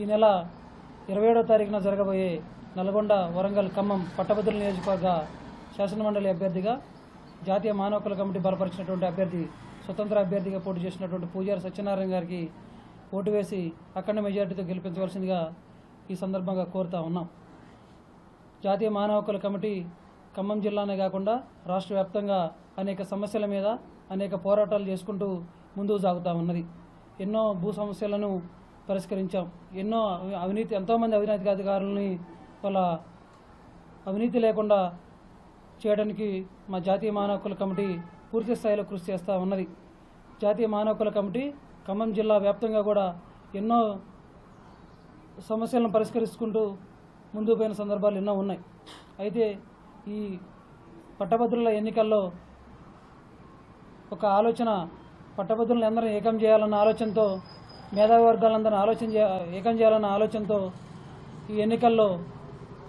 ఈ నెల ఇరవై ఏడవ తారీఖున జరగబోయే నల్గొండ వరంగల్ ఖమ్మం పట్టభద్రుల నియోజకవర్గ శాసనమండలి అభ్యర్థిగా జాతీయ మానవ హక్కుల కమిటీ బలపరిచినటువంటి అభ్యర్థి స్వతంత్ర అభ్యర్థిగా పోటీ చేసినటువంటి పూజారి సత్యనారాయణ గారికి ఓటు వేసి అఖండ మెజార్టీతో గెలిపించవలసిందిగా ఈ సందర్భంగా కోరుతా ఉన్నాం. జాతీయ మానవ హక్కుల కమిటీ ఖమ్మం జిల్లానే కాకుండా రాష్ట్ర వ్యాప్తంగా అనేక సమస్యల మీద అనేక పోరాటాలు చేసుకుంటూ ముందుకు సాగుతూ ఉన్నది. ఎన్నో భూ సమస్యలను పరిష్కరించాం. ఎన్నో అవినీతి ఎంతోమంది అవినీతి అధికారులని వాళ్ళ అవినీతి లేకుండా చేయడానికి మా జాతీయ మానవ హక్కుల కమిటీ పూర్తి స్థాయిలో కృషి చేస్తూ ఉన్నది. జాతీయ మానవ హక్కుల కమిటీ ఖమ్మం జిల్లా వ్యాప్తంగా కూడా ఎన్నో సమస్యలను పరిష్కరించుకుంటూ ముందుకు పోయిన సందర్భాలు ఎన్నో ఉన్నాయి. అయితే ఈ పట్టభద్రుల ఎన్నికల్లో ఒక ఆలోచన పట్టభద్రులను అందరం ఏకం చేయాలన్న ఆలోచనతో మేధావి వర్గాలందరినీ ఆలోచన ఏకం చేయాలన్న ఆలోచనతో ఈ ఎన్నికల్లో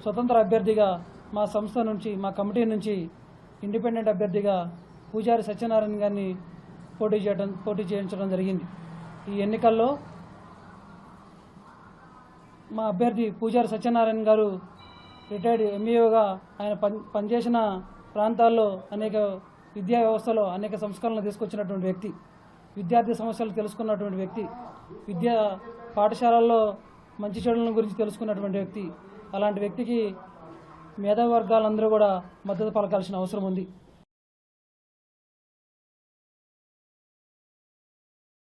స్వతంత్ర అభ్యర్థిగా మా సంస్థ నుంచి మా కమిటీ నుంచి ఇండిపెండెంట్ అభ్యర్థిగా పూజారి సత్యనారాయణ గారిని పోటీ చేయడం పోటీ చేయించడం జరిగింది. ఈ ఎన్నికల్లో మా అభ్యర్థి పూజారి సత్యనారాయణ గారు రిటైర్డ్ ఎంఈఓగా ఆయన పని పనిచేసిన ప్రాంతాల్లో అనేక విద్యా వ్యవస్థలో అనేక సంస్కరణలు తీసుకొచ్చినటువంటి వ్యక్తి. విద్యార్థి సమస్యలు తెలుసుకున్నటువంటి వ్యక్తి విద్యా పాఠశాలల్లో మంచి చెడుల గురించి తెలుసుకున్నటువంటి వ్యక్తి అలాంటి వ్యక్తికి మేధావర్గాలందరూ కూడా మద్దతు పలకాల్సిన అవసరం ఉంది.